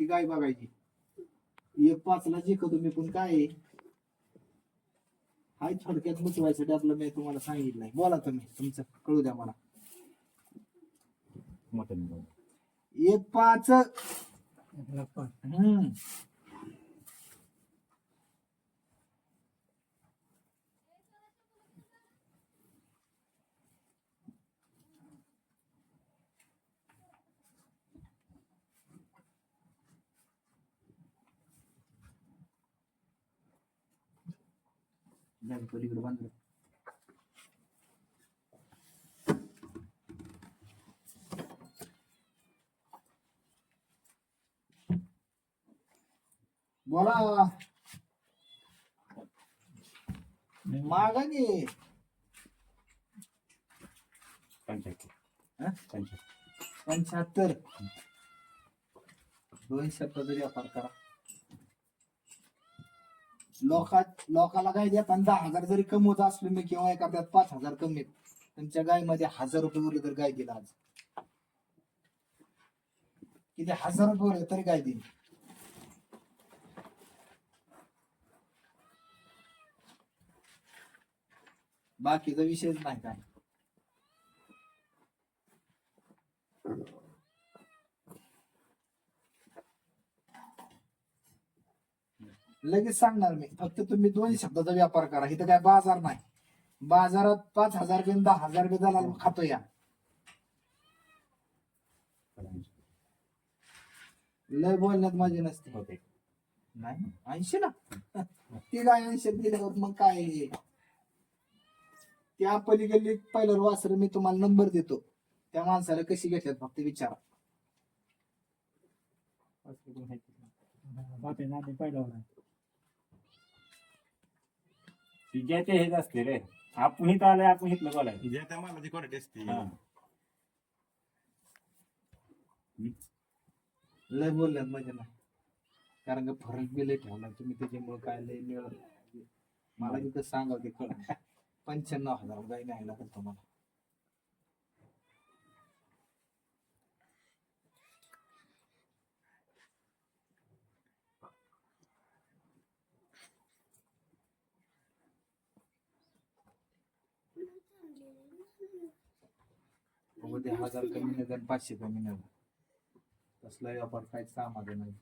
ती गाय बघायची. एक पाचला जे तुम्ही पण काय आहे? हाय थोडक्यात बसवायसाठी आपलं मी तुम्हाला सांगितलंय बोला तुम्ही तुमचं कळू द्या मला. मटन एक पाच. हम्म. बांधलं. बोला. मागा की पंच्याहत्तर. हा? पंच्याहत्तर. पंच्याहत्तर. दोन शब्दाचा व्यापार करा. लोका लोकाला काय देत आणि दहा हजार जरी कमवत असलो मी किंवा एखाद्यात पाच हजार कमी त्यांच्या गायमध्ये हजार रुपये उरले तर गाय दिला आज. किती हजार रुपये उरले तरी गाय दिली. बाकीचा विषयच नाही काय. लगेच सांगणार मी. फक्त तुम्ही दोन शब्दाचा व्यापार करा. इथं काय बाजार नाही. बाजारात पाच हजार घेऊन दहा हजार बी दलाल खातो या. लय बोलण्यात माझी नसते. नाही? ऐंशी ना ती गाय ऐंशी दिल्यावर मग काय? त्या पलीकडली पहिलं वासर मी तुम्हाला नंबर देतो. त्या माणसाला कशी घेतल्यात फक्त विचारा. ज्या ते हेच असते रे. आपण इथं आलंय आपण इथलं बोलायचं. ज्या त्या मालाची क्वालिटी असते. हा. लय बोलल्यात म्हणजे नाही कारण का फरक बी लय ठेवला तुम्ही त्याच्यामुळे काय लय मिळ मला तिथं सांगावं ते कळ पंच्याण्णव हजार गाय नाही लागत तुम्हाला. मध्ये हजार कमी नाही तर पाचशे कमी नाही तसला व्यापार काहीच कामाचा नाही.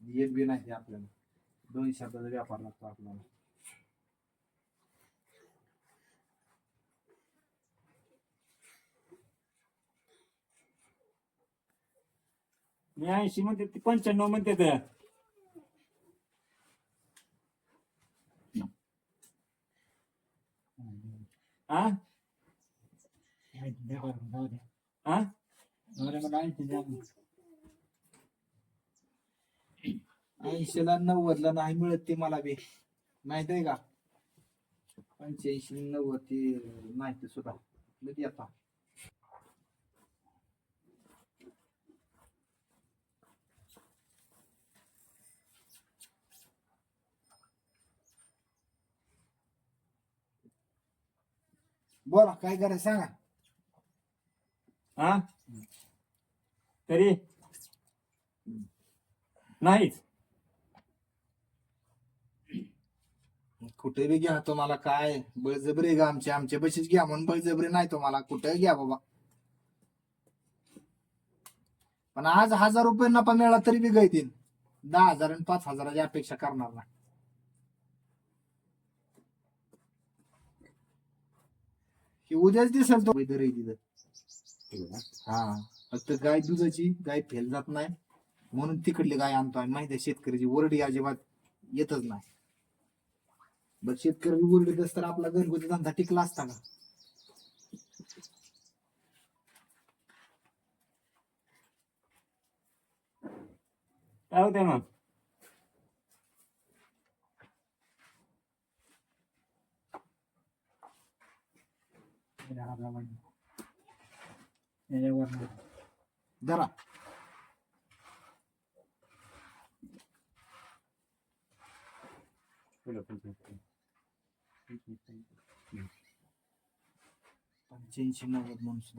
येत बी नाही आपल्याला. दोन शब्दाचा व्यापार लागतो आपल्याला. मी ऐंशी म्हणते ती पंच्याण्णव म्हणते तर हा हा ऐंशीला नव्वदला नाही. मिळत ते मला बी. माहीत आहे का? पंच्याऐंशी नव्वद ते नाही सुद्धा. लगे आता. बोला काय करायचं सांगा? हा? तरी नाहीच. कुठे बी घ्या तुम्हाला काय बळजबरी का आमचे. आमच्या बशीच घ्या म्हणून बळजबरी नाही तुम्हाला. कुठे घ्या बाबा. पण आज हजार रुपये नफा मिळाला तरी बी गळतील दहा हजार आणि पाच हजाराची अपेक्षा करणार नाही. हे उद्याच दिसेल तो. हा. फक्त गाय दुधाची गाय फेल जात नाही. म्हणून तिकडली गाय आणतो आम्ही. माहिती आहे शेतकऱ्याची ओरडी अजिबात येतच नाही. बर शेतकरी उरले तर आपला घरगुती धंदा टिकला असता का? काय होते मग. म्हणून सुद्धा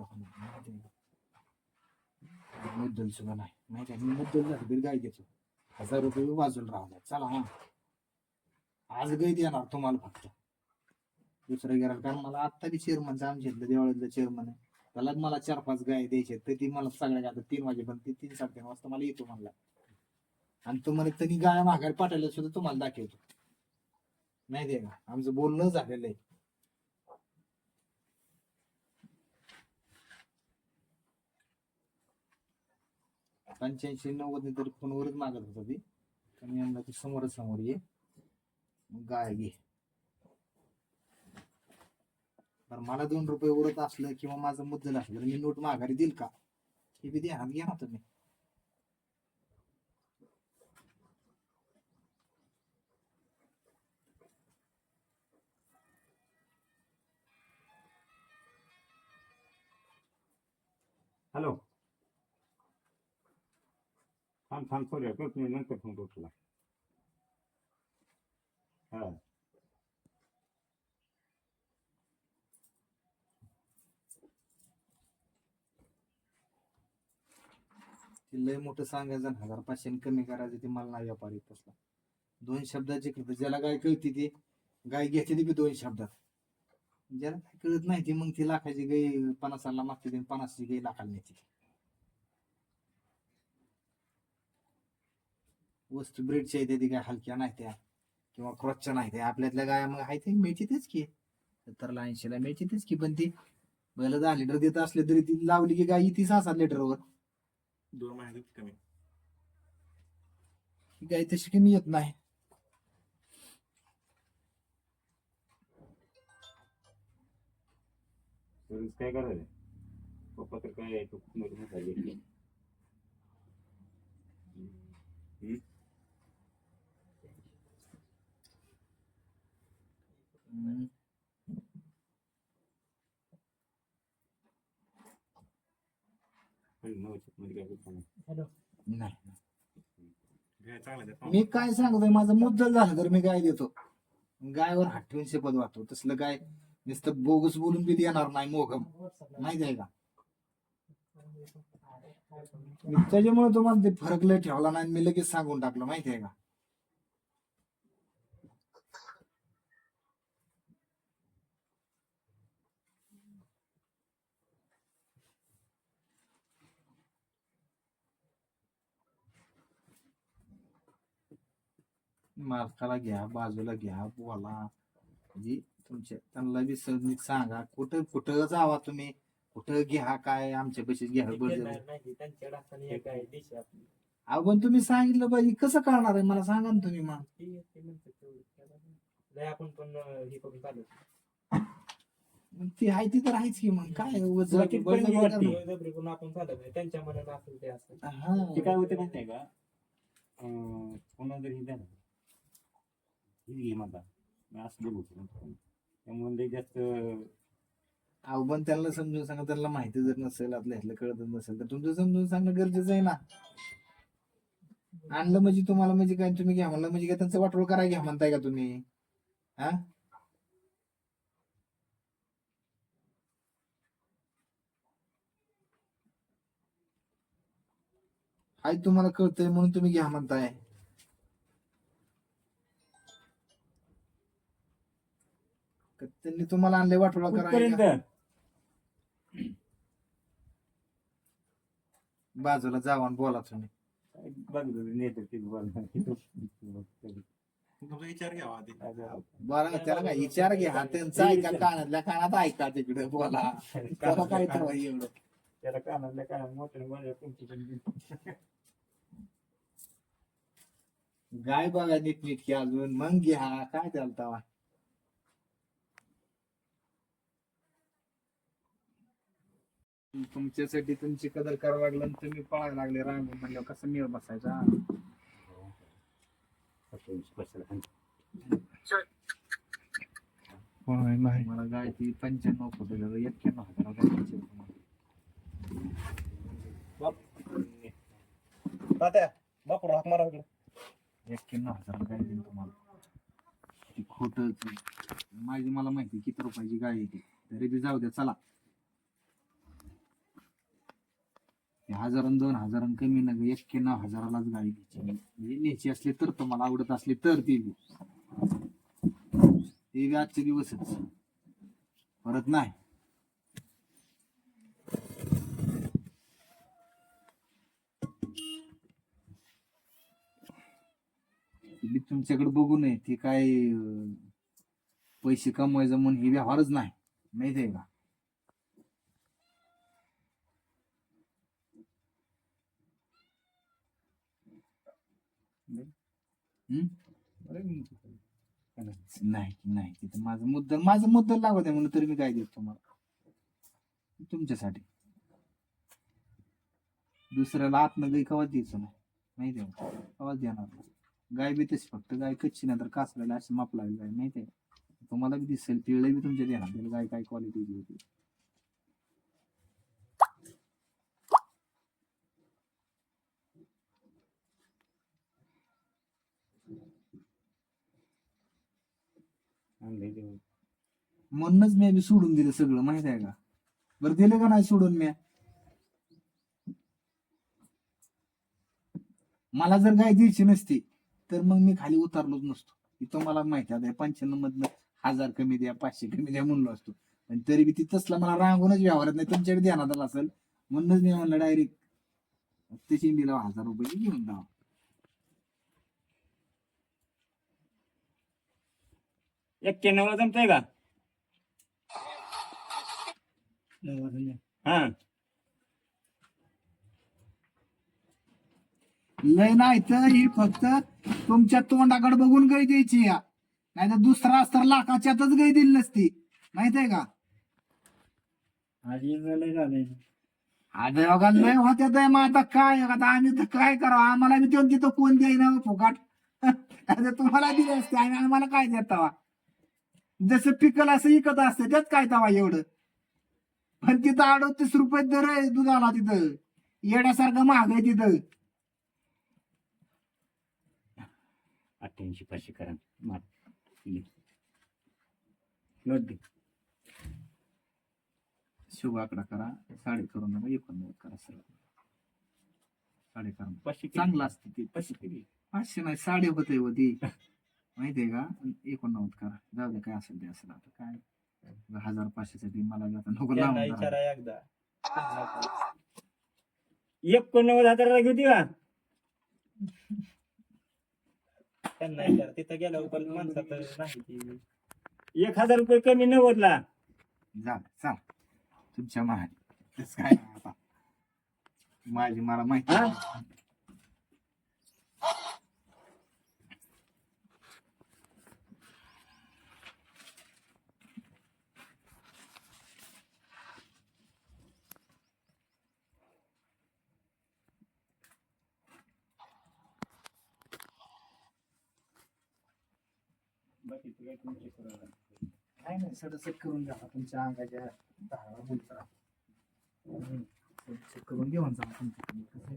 होणार नाही, माहिती आहे का? मुद्दल सुद्धा नाही. माहिती आहे? मी मुद्दल झालं तरी गाय घेतो. हजार रुपये बाजूला राहणार. चला हा. आज गै देणार तुम्हाला फक्त. दुसरं गेला कारण मला आत्ता बी चेअरमन आमच्या इथलं देवळातलं चेअरमन आहे. त्याला मला चार पाच गाय द्यायचे तर ती मला सगळ्या आता तीन वाजेपर्यंत ती तीन साडेतीन वाजता मला येतो म्हणला. आणि तुम्हाला त्यांनी गाय माघायला पाठवल्या सुद्धा तुम्हाला दाखवतो. नाही दे ना आमचं बोलणं झालेलं आहे. पंच्याऐंशी नव्वद तर फोनवरच मागत होता ती. मी म्हणलं की समोरच समोर ये. मग गाय घे. तर मला दोन रुपये उरत असलं किंवा माझं मुद्दल असलं मी नोट माघारी देईल का? हे बी ध्यानात घ्या ना तुम्ही. हॅलो. थांब थांब सॉरी नंतर फोन करतो तुला हा. ते लय मोठं सांगायचं आणि हजार पाचशे कमी करायचं ते मला नाही व्यापारी तसला. दोन शब्दाची कळतं ज्याला गाय कळती ती गाय घेते ती बी दोन शब्दात. ज्याला काय कळत नाही ती मग ती लाखाची गाय पन्नासाला मागते ती पन्नासची गाय लाखाला नेते. वस्तू ब्रेडच्या येते ती काय हलक्या नाही त्या किंवा क्रॉसच्या नाही त्या. आपल्यातल्या गाय मग आहे ते मिळतीतच की. सत्तरला ऐंशीला मिळतीतच की पण ती बैल दहा लिटर देत असले तरी ती लावली की गाय ती सहा सात लिटरवर. दोन महिन्यात कमी. ही गाय तशी कमी येत नाही. काय करायचं पप्पा तर काय तो खूप मोठी घेतली हम्म. नाही. नाही. द्या. मी काय सांगतोय माझं मुद्दल झालं तर मी गाय देतो. गायवर हात ठेवून शपथ वाटतो तसलं काय नुसतं बोगस बोलून बी देणार नाही मोघम माहिती आहे का? मी त्याच्यामुळे तुम्हाला ते फरक लय ठेवला नाही आणि मी लगेच सांगून टाकलं. माहिती आहे का? मालकाला घ्या बाजूला घ्या बोला. म्हणजे तुमच्या त्यांना बी नीट सांगा कुठं कुठं जावा तुम्ही? कुठं घ्या काय? आमच्या पैसे घ्या आपली. अहो पण तुम्ही सांगितलं पाहिजे कसं कळणार आहे? मला सांगा ना तुम्ही मग. आपण पण हे करून चालत मग ती आहे ती तर आहेच की मग. काय? करणार? जबरी करून आपण चालत नाही. त्यांच्या मनात असेल ते असेल हा. ते काय होते माहिती आहे का? अं, कोणाला जरी ना हीच मी असं बोलू त्यामुळे लई जास्त अहो पण त्यांना समजून सांगा त्यांना माहिती जर नसेल आपल्या ह्यातलं कळत नसेल तर तुमचं समजून सांगणं गरजेचं आहे ना. आणलं म्हणजे तुम्हाला म्हणजे काय तुम्ही घ्या म्हणलं म्हणजे काय त्यांचं वाटोळ करा घ्या म्हणताय का तुम्ही? हा? आई तुम्हाला कळतंय म्हणून तुम्ही घ्या म्हणताय का त्यांनी तुम्हाला आणले वाटोळा कुठपर्यंत? करायला बाजूला जावा आणि बोला तुम्ही. काय बघ नेते तुमचा विचार घ्यावा आधी. बरं त्याला काय विचार घ्या. त्यांचा ऐका कानातल्या कानात ऐका तिकडे? बोला. त्याला काय तर बाई एवढं. त्याला कानातल्या माझ्या तुमची पण गाय बघा नीट नीटकी अजून. मग घ्या. काय त्याला तवा? तुमच्यासाठी तुमची कदर करावं लागलं आणि तुम्ही पळायला लागले. रांग म्हणलं कसं मिळ बसायचा? मला गाय ती पंच्याण्णव फुट एक्क्याण्णव हजार गाय तात्या बापूर हाक मारा इकडे. एक्क्याण्णव हजार गाय देईन तुम्हाला. ती खोट माझी मला माहिती किती रुपयाची गाय आहे ती. तरी बी जाऊ द्या चला ते हजारान दोन हजारान कमी नग नऊ हजारालाच गाडी घ्यायची. म्हणजे न्यायची असली तर तुम्हाला आवडत असली तर ती बी ते बी आजचे दिवसच. परत नाही. बी तुमच्याकडे बघू नये ती काय पैसे कमवायचं म्हणून हे व्यवहारच नाही. माहिती आहे का हम्म? नाही नाही. तिथं माझं मुद्दल माझं मुद्दल लागत आहे म्हणून तरी मी काय देतो तुम्हाला. तुमच्यासाठी. दुसऱ्याला आतनं गाई कवाच द्यायचं नाही. माहिती आहे आवाज कवाच देणार गाय बी तशी फक्त गाय कच्ची नाही तर कासलेला अशी माप लागली गाय माहिती आहे तुम्हाला बी दिसेल पिळलं बी तुमच्या देणार गाय काय क्वालिटीची होती आणलंय ते. म्हणूनच मी सोडून दिलं सगळं माहीत आहे का? बरं दिलं का नाही सोडून मी? मला जर गाय द्यायची नसती तर मग मी खाली उतरलोच नसतो. इथं मला माहिती आहे पंच्याण्णव मधनं हजार कमी द्या पाचशे कमी द्या म्हणलो असतो. पण तरी बी ती तसला मला रांगूनच व्यवहारात नाही तुमच्याकडे ध्यानात आला असेल. म्हणूनच मी म्हणलं डायरेक्ट ते शिंदीला हजार रुपये घेऊन जा एक्क्याण्णवला जमतंय का? हा. लय नाही तर ही फक्त तुमच्या तोंडाकडे बघून गाय द्यायची या. नाही तर दुसरा असतर लाखाच्यातच गाय दिली नसती. माहीत आहे का अरे बघा लय होत्या तर मग आता काय? आता आम्ही तर काय करावं? आम्हाला बी तेव्हा तिथं कोण द्यायना हो फुकाट? आता तुम्हाला दिले असते. आणि आम्हाला काय देत तवा जसं पिकल असं इकत असते. त्यात काय तवा एवढं? पण तिथं अडतीस रुपये दर आहे दुधाला तिथं. येड्यासारखं महाग आहे तिथं. अठ्ठ्याऐंशी पाचशे करा. मार. नोट दे. शुभ आकडा करा. साडे करून नका एकोणनव्वद करा सर साडे करा पाचशे? चांगलं असते ते. पाचशे किती? पाचशे नाही साडे होते होती माहितीये का? एकोणनव्वद करा. जाऊ दे काय असेल ते असेल आता. काय? हजार पाचशेसाठी मला आता नको त्यांना लावून धरा. विचारा एकदा. एकोणनव्वद हजाराला घेते का त्यांना विचारा तिथं गेल्यावर पण माणसात नाही ती. एक हजार रुपये कमी नव्वदला. जा चाल. तुमच्या तसं काय नाही आता. माझी मला माहिती हा? आहे. बाकीचं काय तुमचे करा. नाही नाही सडसड करून द्या तुमच्या अंगाच्या दहा बोलता चेक करून घेऊन जा तुमच्याकडे कसं?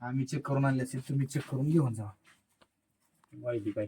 आम्ही चेक करून आणले असेल तुम्ही चेक करून घेऊन जा वाहिली काय.